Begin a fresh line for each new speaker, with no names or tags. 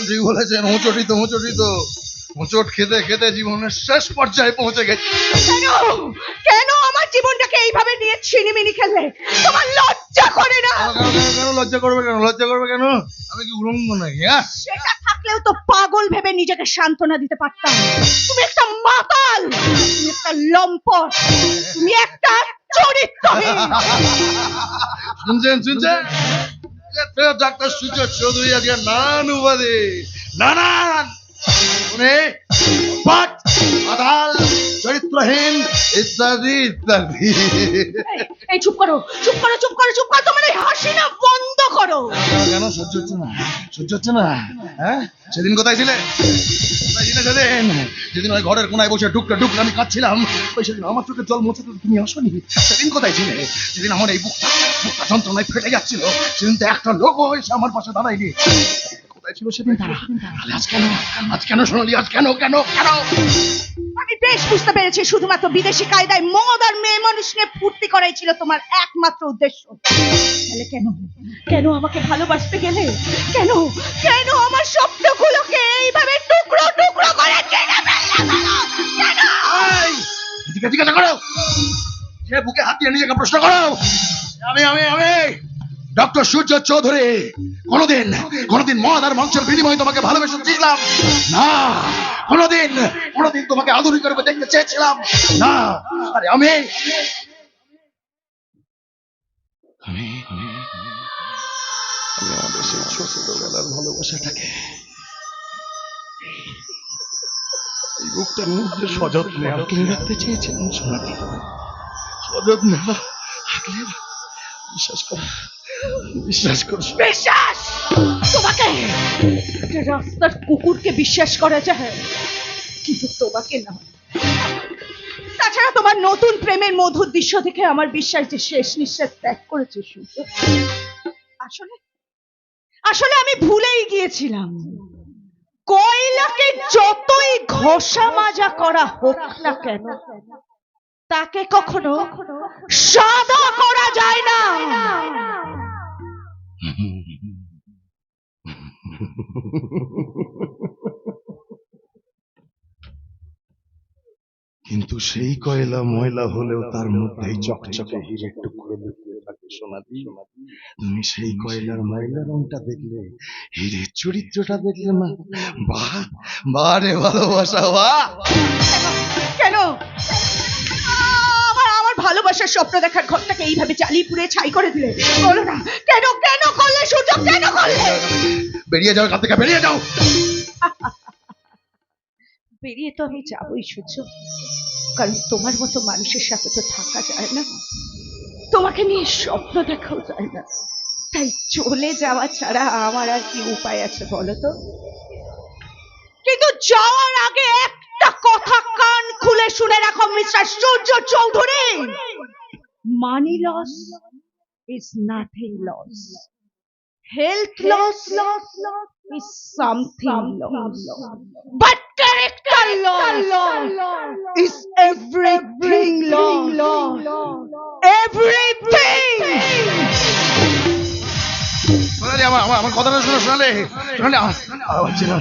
ঠিক বলেছেন হোঁচটি তো হোঁচটি খেতে খেতে জীবনের শেষ পর্যায়ে পৌঁছে গেছে।
কেন? কেন আমার জীবনটাকে এইভাবে নিয়ে ছিনিমিনি খেললে তোমার লজ্জা করে না?
কেন লজ্জা করবে কেন? লজ্জা করবে কেন? আমি কি উলঙ্গ নাকি হ্যাঁ?
সেটা থাকলেও তো পাগল ভেবে নিজেকে সান্ত্বনা দিতে পারতাম। তুমি একটা মাতাল তুমি একটা লম্পট তুমি একটা চরিত্রহীন।
শুনছেন শুনছেন? ডাক্তার সূর্য চৌধুরী আজকে উপাধি নানান। শুনে পাট আদাল চরিত্রহীন ইত্যাদি ইত্যাদি
এই, চুপ করো চুপ করো চুপ করো চুপ করো তোমার এই হাসি না বন্ধ করো।
কেন, সহ্য হচ্ছে না। সহ্য হচ্ছে না। হ্যাঁ? সেদিন কোথায় ছিলে? কোথায় ছিলে সেদিন? যেদিন ওই ঘরের কোনায় বসে ডুকটা ডুকটা আমি কাঁদছিলাম। ওই সেদিন আমার চোখে জল মুছে তো তুমি আসনি। সেদিন কোথায় ছিলে? যেদিন আমার এই বুকটা বুকটা যন্ত্রণায় ফেটে যাচ্ছিল সেদিন তো একটা লোক এসে আমার পাশে দাঁড়ায়নি। কোথায় ছিল সেদিন তারা। আজ কেন? আজ কেন শোনালি? আজ কেন? কেন? কেন?
আমি বেশ বুঝতে পেরেছি শুধুমাত্র বিদেশি কায়দায় মদ আর মেয়ে মানুষ নিয়ে ফুর্তি করাই ছিল তোমার একমাত্র উদ্দেশ্য। তাহলে কেন? কেন আমাকে ভালোবাসতে গেলে? কেন? কেন আমার স্বপ্নগুলোকে এইভাবে টুকরো টুকরো করে টেনে ফেললে কেন?
জিজ্ঞাসা করো। সে বুকে হাত দিয়ে নিজেকে প্রশ্ন করো। আমি আমি আমি। ডক্টর সূর্য চৌধুরী, কোনোদিন কোনোদিন মদ আর মাংসের বিনিময়ে তোমাকে ভালোবেসে দিলাম না, কোনোদিন কোনোদিন তোমাকে আধুনিক রূপে দেখতে চেয়েছিলাম। না, আরে আমি আমি আমি আমি আমাদের সেই ছোটবেলার এই বুকটার মধ্যে সযত্নে রাখতে চেয়েছিলাম, সোনালি। সযত্নে বিশ্বাস কর বিশ্বাস
বিশ্বাস! তোমাকে একটা রাস্তার কুকুরকে বিশ্বাস করা যায়, কিন্তু তোমাকে না। তাছাড়া তোমার নতুন প্রেমের মধুর দৃশ্য দেখে আমার বিশ্বাস যে শেষ নিঃশ্বাস ত্যাগ করেছে সূর্য আসলে আসলে আমি ভুলেই গিয়েছিলাম। কয়লাকে যতই ঘষা মাজা করা হোক না কেন, তাকে কখনো সাদা করা যায় না।
কিন্তু সেই কয়লা ময়লা হলেও তার মধ্যেই চকচকে হিরের টুকরো লুকিয়ে থাকে সোনালি। তুমি সেই কয়লার ময়লা রংটা দেখলে হিরের চরিত্রটা দেখলে না বাহ বাহ রে ভালোবাসা বাহ
কেন? আমার ভালোবাসার স্বপ্ন দেখার ঘরটাকে এইভাবে চালিয়ে পুড়ে ছাই করে দিলে। বলো না, কেন কেন করলে কেন করলে
বেরিয়ে যাও এখান থেকে বেরিয়ে যাও।
বেরিয়ে তো আমি যাবই সূর্য। কারণ তোমার মতো মানুষের সাথে তো থাকা যায় না। তোমাকে নিয়ে স্বপ্ন দেখাও যায় না। তাই চলে যাওয়া ছাড়া আমার আর কি উপায় আছে বলো তো? কিন্তু যাওয়ার আগে একটা কথা কান খুলে শুনে রাখো mister Surya Chowdhury. Money loss is nothing loss. Health loss is something loss. But character loss is everything loss. Everything!
আমার আমার আমার কথাটা শুনে শোনালে শোনালে আমার আমার ছিল